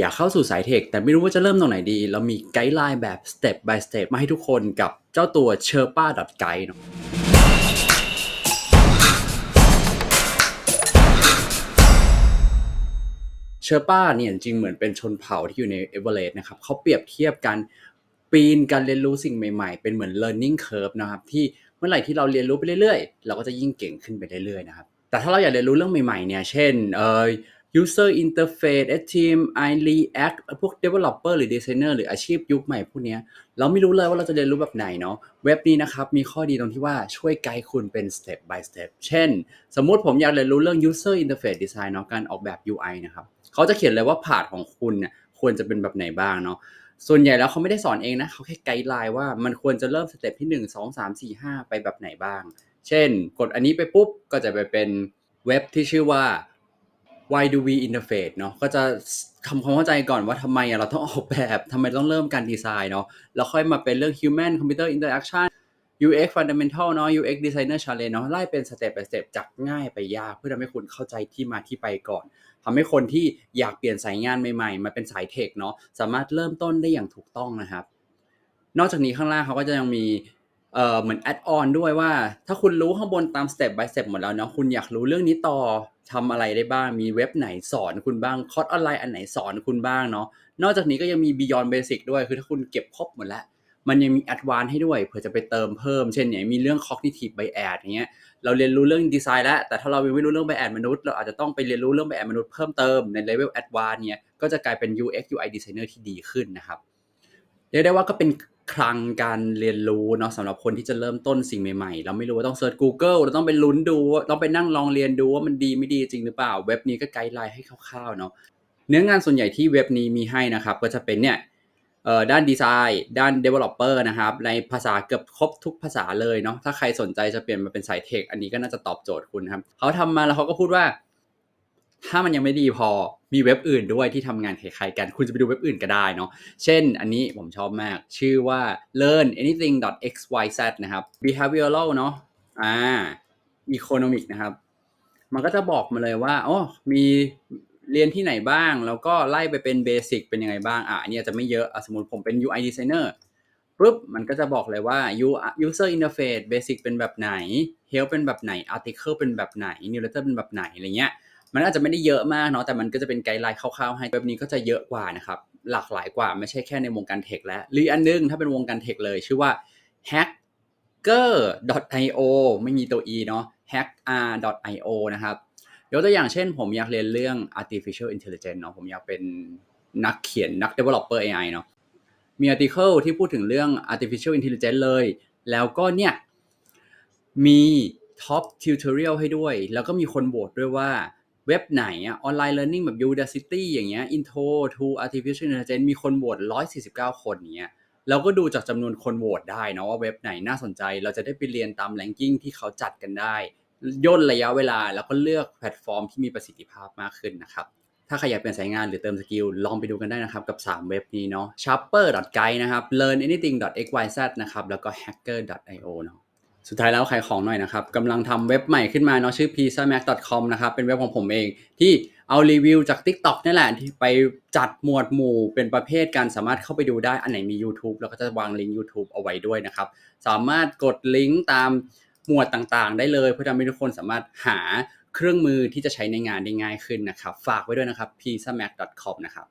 อยากเข้าสู่สายเทค แต่ไม่รู้ว่าจะเริ่มตรงไหนดี เรามีไกด์ไลน์แบบ step by step มาให้ทุกคนกับเจ้าตัว c h e r p a Guide เนอะเชอร์ป้าเนี่ยจริงเหมือนเป็นชนเผ่าที่อยู่ในเอเวอเรสต์นะครับเขาเปรียบเทียบกันปีนการเรียนรู้สิ่งใหม่ๆ เป็นเหมือน learning curve นะครับที่เมื่อไหร่ที่เราเรียนรู้ไปเรื่อยๆ เราก็จะยิ่งเก่งขึ้นไปเรื่อยๆนะครับแต่ถ้าเราอยากเรียนรู้เรื่องใหม่ๆเนี่ยเช่นเออ user interface team i react พวก developer หรือ designer หรืออาชีพยุคใหม่พวกเนี้ยเราไม่รู้เลยว่าเราจะเรียนรู้แบบไหนเนาะเว็บนี้นะครับมีข้อดีตรงที่ว่าช่วยไกด์คุณเป็น step by step เช่น สมมุติผมอยากเรียนรู้เรื่อง user interface design เนาะการออกแบบ UI นะครับเขาจะเขียนเลยว่าผาดของคุณเนี่ยควรจะเป็นแบบไหนบ้างเนาะส่วนใหญ่แล้วเขาไม่ได้สอนเองนะเขาแค่ไกด์ไลน์ว่ามันควรจะเริ่มสเต็ปที่ 1 2 3 4 5 ไปแบบไหนบ้าง เช่น กดอันนี้ไปปุ๊บก็จะไปเป็นเว็บที่ชื่อว่า why do we interface เนาะก็จะทำความเข้าใจก่อนว่าทำไมเราต้องออกแบบทำไมต้องเริ่มการดีไซน์เนาะแล้วค่อยมาเป็นเรื่อง human computer interaction UX fundamental เนาะ UX designer challenge เนาะไล่เป็น step by step จากง่ายไปยากเพื่อทำให้คุณเข้าใจที่มาที่ไปก่อนทำให้คนที่อยากเปลี่ยนสายงานใหม่ๆ มาเป็นสายเทคเนาะสามารถเริ่มต้นได้อย่างถูกต้องนะครับ นอกจากนี้ข้างล่างเขาก็จะยังมี เอ่อเหมือนแอดออนด้วยว่า ถ้าคุณรู้ข้างบนตาม step by step หมดแล้วเนาะคุณอยากรู้เรื่องนี้ต่อทำอะไรได้บ้างมีเว็บไหนสอนคุณบ้างคอร์สออนไลน์อันไหนสอนคุณบ้างเนาะนอกจากนี้ก็ยังมี beyond basic ด้วยคือถ้าคุณเก็บครบหมดแล้ว มันยังมี advance ให้ด้วยเผื่อจะไปเติมเพิ่มเช่นเนี่ยมีเรื่อง cognitive bias อย่างเงี้ยเราเรียนรู้เรื่องดีไซน์แล้วแต่ถ้าเรายังไม่รู้เรื่อง bias มนุษย์เราอาจจะต้องไปเรียนรู้เรื่อง bias มนุษย์เพิ่มเติมใน level advance เนี่ยก็จะกลายเป็น UX UI designer ที่ดีขึ้นนะครับเรียกได้ว่าก็เป็น คลังการเรียนรู้เนาะสำหรับคนที่จะเริ่มต้นสิ่งใหม่ๆ เราไม่รู้ว่าต้องเซิร์ช Google เราต้องไปลุ้นดูต้องไปนั่งลองเรียนดูว่ามันดีไม่ดีจริงหรือเปล่า เว็บนี้ก็ไกด์ไลน์ให้คร่าวๆเนาะเนื้องานส่วนใหญ่ที่เว็บนี้มีให้นะครับก็จะเป็นเนี่ยด้านดีไซน์ด้าน developer นะครับในภาษาเกือบครบทุกภาษาเลยเนาะถ้าใครสนใจจะเปลี่ยนมาเป็นสายเทคอันนี้ก็น่าจะตอบโจทย์คุณครับเขาทำมาแล้วเขาก็พูดว่า ถ้ามันยังไม่ดีพอมีเว็บอื่นด้วยที่ทำงานคล้ายๆกัน คุณจะไปดูเว็บอื่นก็ได้เนาะเช่นอันนี้ผมชอบมาก ชื่อว่า learn anything xyz นะครับ behavioral เนาะอ่า economic นะครับ มันก็จะบอกมาเลยว่าอ๋อมีเรียนที่ไหนบ้าง แล้วก็ไล่ไปเป็นเบสิกเป็นยังไงบ้าง อะอันนี้จะไม่เยอะสมมติผมเป็น UI designer ปุ๊บมันก็จะบอกเลยว่า user interface basic เป็นแบบไหน help เป็นแบบไหน article เป็นแบบไหน newsletter เป็นแบบไหนอะไรเงี้ย มันอาจจะไม่ได้เยอะมากเนาะแต่มันก็จะเป็นไกด์ไลน์คร่าวๆให้แบบนี้ก็จะเยอะกว่านะครับหลากหลายกว่าไม่ใช่แค่ในวงการเทคแล้วหรืออันนึงถ้าเป็นวงการเทคเลยชื่อว่า hacker.io ไม่มีตัว e เนาะ hackr.io นะครับยกตัวอย่างเช่นผมอยากเรียนเรื่อง artificial intelligence เนาะผมอยากเป็นนักเขียนนัก developer AI เนาะมี article ที่พูดถึงเรื่อง artificial intelligence เลย แล้วก็เนี่ย มี top tutorial ให้ด้วย แล้วก็มีคนโหวตด้วยว่า เว็บไหนอะออนไลน์ learning แบบ Udacity อย่างเงี้ย intro to artificial intelligence มีคนโหวต149 คนเงี้ยเราก็ดูจากจำนวนคนโหวตได้นะว่าเว็บไหนน่าสนใจ เราจะได้ไปเรียนตาม ranking ที่เขาจัดกันได้ย่นระยะเวลาแล้วก็เลือกแพลตฟอร์มที่มีประสิทธิภาพมากขึ้นนะครับ ถ้าใครอยากเปลี่ยนสายงานหรือเติมสกิล ลองไปดูกันได้นะครับ กับ 3 เว็บนี้เนาะ sharper.guide นะครับ learnanything.xyz นะครับ แล้วก็ hacker.io เนาะ สุดท้ายแล้วขายของหน่อยนะครับกำลังทำเว็บใหม่ขึ้นมาเนาะชื่อ pizzamac.com นะครับเป็นเว็บของผมเองที่เอารีวิวจาก TikTok นี่แหละที่ไปจัดหมวดหมู่เป็นประเภทการสามารถเข้าไปดูได้อันไหนมี YouTube แล้วก็จะวางลิงก์ YouTube เอาไว้ด้วยนะครับสามารถกดลิงก์ตามหมวดต่างๆ ได้เลยเพื่อทำให้ทุกคนสามารถหาเครื่องมือที่จะใช้ในงานได้ง่ายขึ้นนะครับ ฝากไว้ด้วยนะครับ pizzamac.com นะครับ